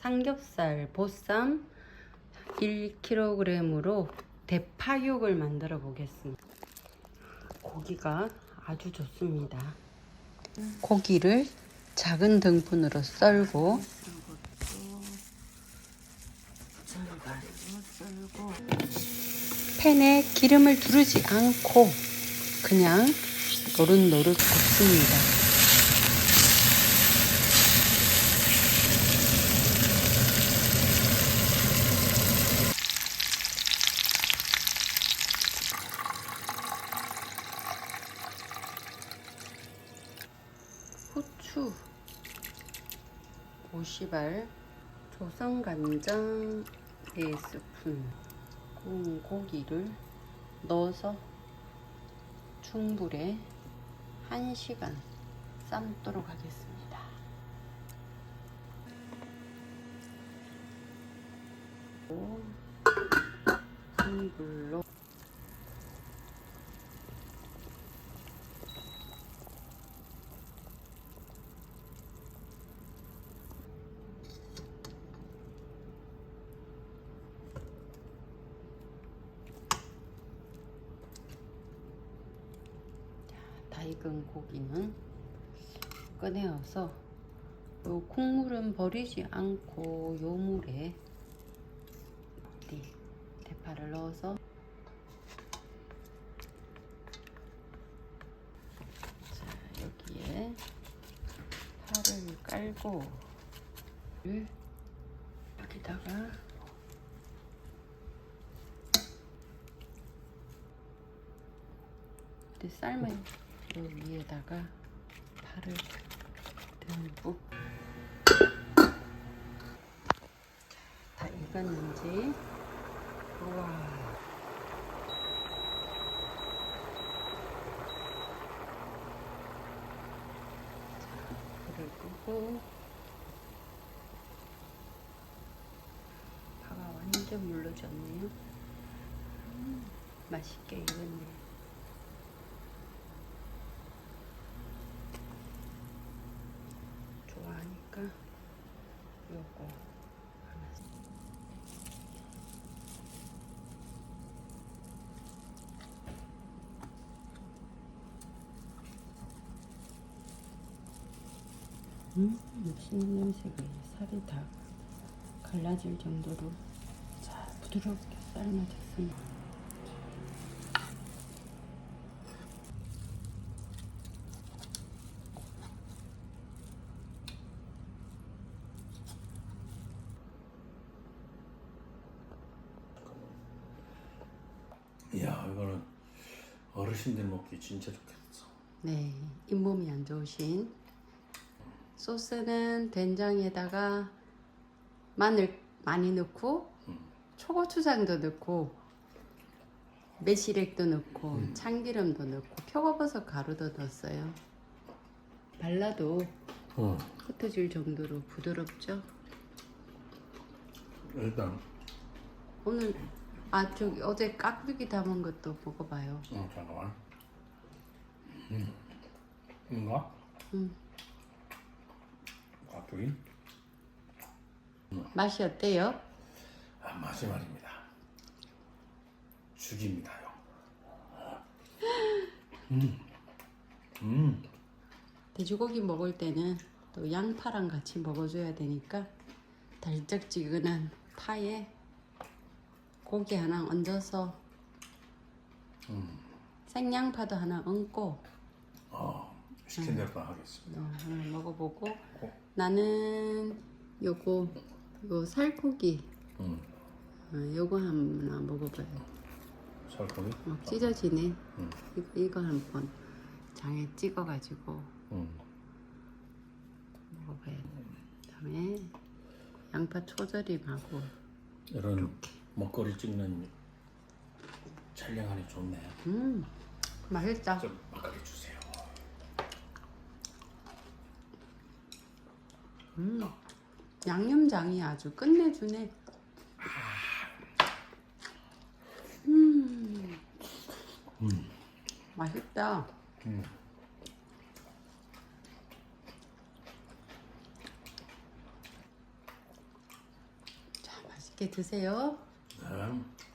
삼겹살 보쌈 1kg으로 대파육을 만들어 보겠습니다. 고기가 아주 좋습니다. 고기를 작은 등분으로 썰고 팬에 기름을 두르지 않고 그냥 노릇노릇 볶습니다. 후추 50알 조선간장 4스푼. 구운 고기를 넣어서 중불에 1시간 삶도록 하겠습니다. 오, 중불로 다 익은 고기는 꺼내어서 요 콩물은 버리지 않고 요 물에 네, 대파를 넣어서 자 여기에 파를 깔고 를 여기다가 이제 삶은 요 위에다가 파를 듬뿍 다 익었는지? 우와. 자, 불을 끄고. 파가 완전 물러졌네요. 음, 맛있게 익었네요 좋아 하니까 요거 하나 음, 맛있는 냄새가 살이 다 갈라질 정도로 잘 부드럽게 삶아졌습니다. 이야 이거는 어르신들 먹기 진짜 좋겠어. 네, 잇몸이 안 좋으신 소스는 된장에다가 마늘 많이 넣고 초고추장도 넣고 매실액도 넣고 참기름도 넣고 표고버섯 가루도 넣었어요. 발라도 어 흩어질 정도로 부드럽죠. 일단 오늘 아 저기 어제 깍두기 담은 것도 먹어봐요. 어 잠깐만. 음 이거 음. 깍두기 맛이 어때요? 아 맛이 말입니다. 죽입니다요. 음 음. 돼지고기 먹을 때는 또 양파랑 같이 먹어줘야 되니까 달짝지근한 파에 고기 하나 얹어서 생양파도 하나 얹고 어 시킨 대로 다 하겠습니다. 어, 하나 먹어보고 나는 요거 요 살코기 음 어, 요거 하나 먹어봐요 살코기. 어, 찢어지네 음. 이거, 이거 한번 장에 찍어가지고 음. 먹어봐야 돼 그다음에 양파 초절임하고 이런 먹거리 찍는 촬영하니 좋네. 음 맛있다 좀 막걸리 주세요. 음, 양념장이 아주 끝내주네. 음, 맛있다. 음. 맛있게 드세요. 嗯。